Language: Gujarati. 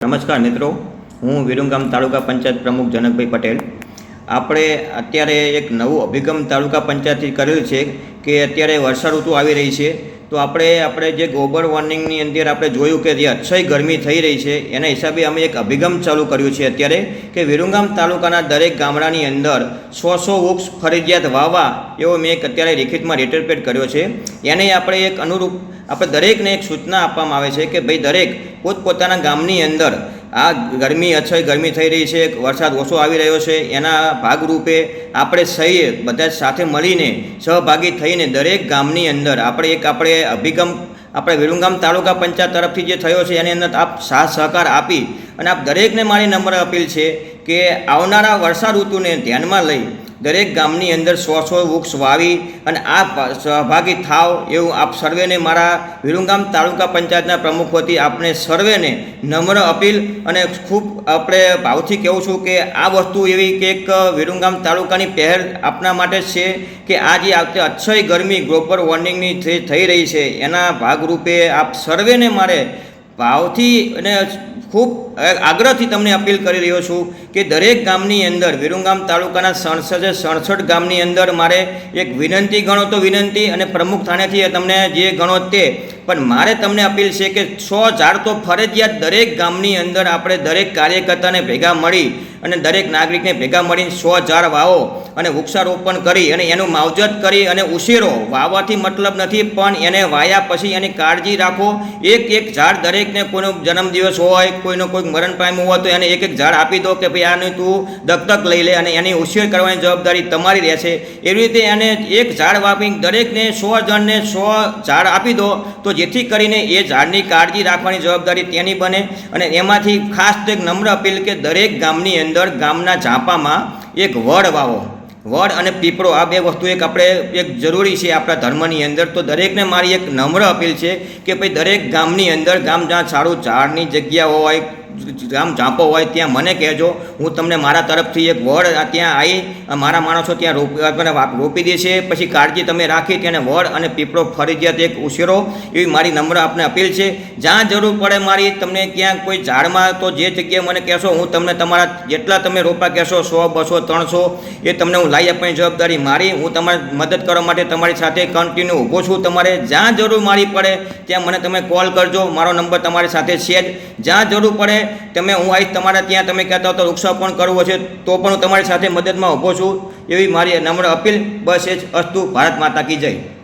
નમસ્કાર મિત્રો, હું વિરુંગામ તાલુકા પંચાયત પ્રમુખ જનકભાઈ પટેલ. આપણે અત્યારે એક નવું અભિગમ તાલુકા પંચાયતથી કરેલું છે કે અત્યારે વર્ષા ઋતુ આવી રહી છે. તો આપણે આપણે જે ગ્લોબલ વોર્નિંગની અંદર આપણે જોયું કે જે અક્ષય ગરમી થઈ રહી છે, એના હિસાબે અમે એક અભિગમ ચાલુ કર્યું છે અત્યારે કે વિરુંગામ તાલુકાના દરેક ગામડાની અંદર સો સો વૃક્ષ ફરજિયાત વાવવા એવો મેં એક અત્યારે લિખિતમાં રિટરપેટ કર્યો છે. એને આપણે એક અનુરૂપ, આપણે દરેકને એક સૂચના આપવામાં આવે છે કે ભાઈ દરેક પોતપોતાના ગામની અંદર આ ગરમી અછય ગરમી થઈ રહી છે, વરસાદ ઓછો આવી રહ્યો છે, એના ભાગરૂપે આપણે સહીએ, બધા સાથે મળીને, સહભાગી થઈને દરેક ગામની અંદર આપણે એક આપણે અભિગમ, આપણે વિરુંગામ તાલુકા પંચાયત તરફથી જે થયો છે, એની અંદર આપ સાથ સહકાર આપી અને આપ દરેકને મારી નમ્ર અપીલ છે કે આવનારા વર્ષા ઋતુને ધ્યાનમાં લઈ દરેક ગામની અંદર સો સો વૃક્ષ વાવી અને આ સહભાગી થાવ એવું આપ સર્વેને મારા વિરુંગામ તાલુકા પંચાયતના પ્રમુખ વતી આપણે સર્વેને નમ્ર અપીલ અને ખૂબ આપણે ભાવથી કહેવું છું કે આ વસ્તુ એવી કે એક વિરુંગામ તાલુકાની પહેલ આપના માટે છે કે આ જે આવતી અક્ષય ગરમી ગ્લોબલ વોર્મિંગની થઈ રહી છે એના ભાગરૂપે આપ સર્વેને મારે ભાવથી અને ખૂબ આગ્રહથી તમને અપીલ કરી રહ્યો છું કે દરેક ગામની અંદર, વિરુંગામ તાલુકાના સડસઠે સડસઠ ગામની અંદર મારે એક વિનંતી ગણો તો વિનંતી અને પ્રમુખ થાણેથી તમને જે ગણો તે. પણ મારે તમને અપીલ છે કે સો ઝાડ તો ફરજિયાત દરેક ગામની અંદર આપણે દરેક કાર્યકર્તાને ભેગા મળી અને દરેક નાગરિકને ભેગા મળીને સો ઝાડ વાવો. અને વૃક્ષારોપણ કરી અને એનું માવજત કરી અને ઉછેરો. વાવવાથી મતલબ નથી, પણ એને વાયા પછી એની કાળજી રાખો. એક એક ઝાડ દરેકને કોઈનો જન્મદિવસ હોય, કોઈનો કોઈક મરણ પામ્યું હોય, તો એને એક એક ઝાડ આપી દો કે ભાઈ આને તું દત્તક લઈ લે અને એની ઉછેર કરવાની જવાબદારી તમારી રહેશે. એવી રીતે એને એક ઝાડ વાપી દરેકને સો જણને સો ઝાડ આપી દો, તો જેથી કરીને એ ઝાડની કાળજી રાખવાની જવાબદારી તેની બને. અને એમાંથી ખાસ તો એક નમ્ર અપીલ કે દરેક ગામની અંદર ગામના ઝાંપામાં એક વડ વાવો. વડ અને પીપળો આ બે વસ્તુ એક આપણે એક જરૂરી છે આપણા ધર્મની અંદર. તો દરેકને મારી એક નમ્ર અપીલ છે કે ભાઈ દરેક ગામની અંદર ગામ જ્યાં સારું ઝાડની જગ્યા હોય ગામ ઝાંપો હોય ત્યાં મને કહેજો. હું તમને મારા તરફથી એક વડ ત્યાં આવી મારા માણસો ત્યાં રોપ રોપી દેશે પછી કાળજી તમે રાખી, તેને વડ અને પીપળો ફરજિયાત એક ઉછેરો. એવી મારી નમ્ર આપને અપીલ છે. જ્યાં જરૂર પડે મારી, તમને ક્યાંક કોઈ ઝાડમાં તો જે જગ્યાએ મને કહેશો, હું તમને તમારા જેટલા તમે રોપા કહેશો, સો, બસો, ત્રણસો, એ તમને હું લાવી આપવાની જવાબદારી મારી. હું તમારી મદદ કરવા માટે તમારી સાથે કન્ટિન્યુ ઊભો છું. તમારે જ્યાં જરૂર મારી પડે, ત્યાં મને તમે કોલ કરજો. મારો નંબર તમારી સાથે છે જ. જ્યાં જરૂર પડે તમે હું આવીશ તમારા ત્યાં તમે કહેતા તો વૃક્ષારોપણ કરવું છે, તો પણ હું તમારી સાથે મદદમાં ઊભો છું, એવી મારી નમ્ર અપીલ. બસ એ જ અસ્તુ. ભારત માતા કી જય.